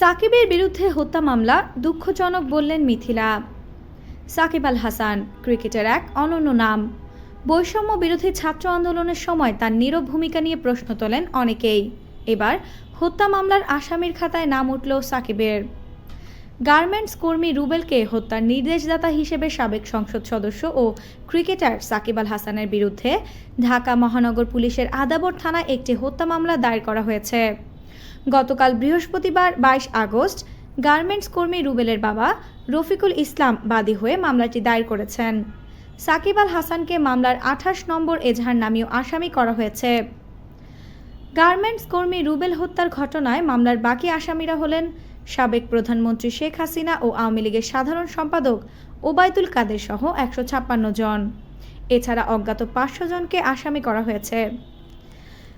সাকিবের বিরুদ্ধে হত্যা মামলা, দুঃখজনক বললেন মিথিলা। সাকিব আল হাসান, ক্রিকেটের এক অনন্য নাম। বৈষম্য বিরোধী ছাত্র আন্দোলনের সময় তার নীরব ভূমিকা নিয়ে প্রশ্ন তোলেন অনেকেই। এবার হত্যা মামলার আসামির খাতায় নাম উঠল সাকিবের। গার্মেন্টস কর্মী রুবেলকে হত্যার নির্দেশদাতা হিসেবে সাবেক সংসদ সদস্য ও ক্রিকেটার সাকিব আল হাসানের বিরুদ্ধে ঢাকা মহানগর পুলিশের আদাবর থানায় একটি হত্যা মামলা দায়ের করা হয়েছে। গতকাল বৃহস্পতিবার বাইশ আগস্ট গার্মেন্টস কর্মী রুবেলের বাবা রফিকুল ইসলাম বাদী হয়ে মামলাটি দায়ের করেছেন। সাকিব আল হাসানকে মামলার আঠাশ নম্বর এজাহার নামীয় আসামি করা হয়েছে। গার্মেন্টস কর্মী রুবেল হত্যার ঘটনায় মামলার বাকি আসামিরা হলেন সাবেক প্রধানমন্ত্রী শেখ হাসিনা ও আওয়ামী লীগের সাধারণ সম্পাদক ওবায়দুল কাদের সহ একশো ছাপ্পান্ন জন। এছাড়া অজ্ঞাত পাঁচশো জনকে আসামি করা হয়েছে।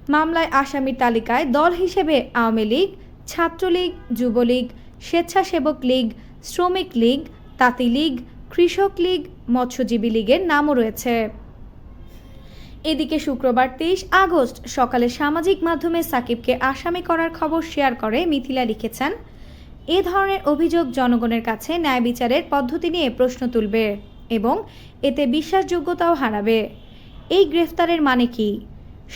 মামলায় আসামির তালিকায় দল হিসেবে আওয়ামী লীগ, ছাত্রলীগ, যুবলীগ, স্বেচ্ছাসেবক লীগ, শ্রমিক লীগ, তাঁতি লীগ, কৃষক লীগ, মৎস্যজীবী লীগের নামও রয়েছে। এদিকে শুক্রবার তেইশ আগস্ট সকালে সামাজিক মাধ্যমে সাকিবকে আসামি করার খবর শেয়ার করে মিথিলা লিখেছেন, এ ধরনের অভিযোগ জনগণের কাছে ন্যায় বিচারের পদ্ধতি নিয়ে প্রশ্ন তুলবে এবং এতে বিশ্বাসযোগ্যতাও হারাবে। এই গ্রেফতারের মানে কি?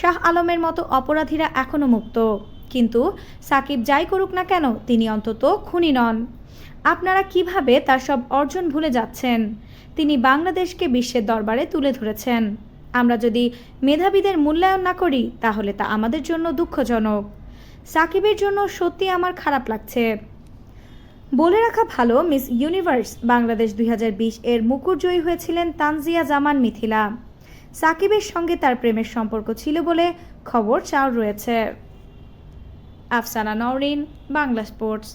শাহ আলমের মতো অপরাধীরা এখনও মুক্ত। কিন্তু সাকিব যাই করুক না কেন, তিনি অন্তত খুনি নন। আপনারা কীভাবে তার সব অর্জন ভুলে যাচ্ছেন? তিনি বাংলাদেশকে বিশ্বের দরবারে তুলে ধরেছেন। আমরা যদি মেধাবীদের মূল্যায়ন না করি, তাহলে তা আমাদের জন্য দুঃখজনক। সাকিবের জন্য সত্যি আমার খারাপ লাগছে। বলে রাখা ভালো, মিস ইউনিভার্স, বাংলাদেশ দুই হাজার বিশ এর মুকুট জয়ী হয়েছিলেন তানজিয়া জামান মিথিলা। সাকিবের সঙ্গে তার প্রেমের সম্পর্ক ছিল বলে খবর চাও রয়েছে। আফসানা নওরিন বাংলা স্পোর্টস।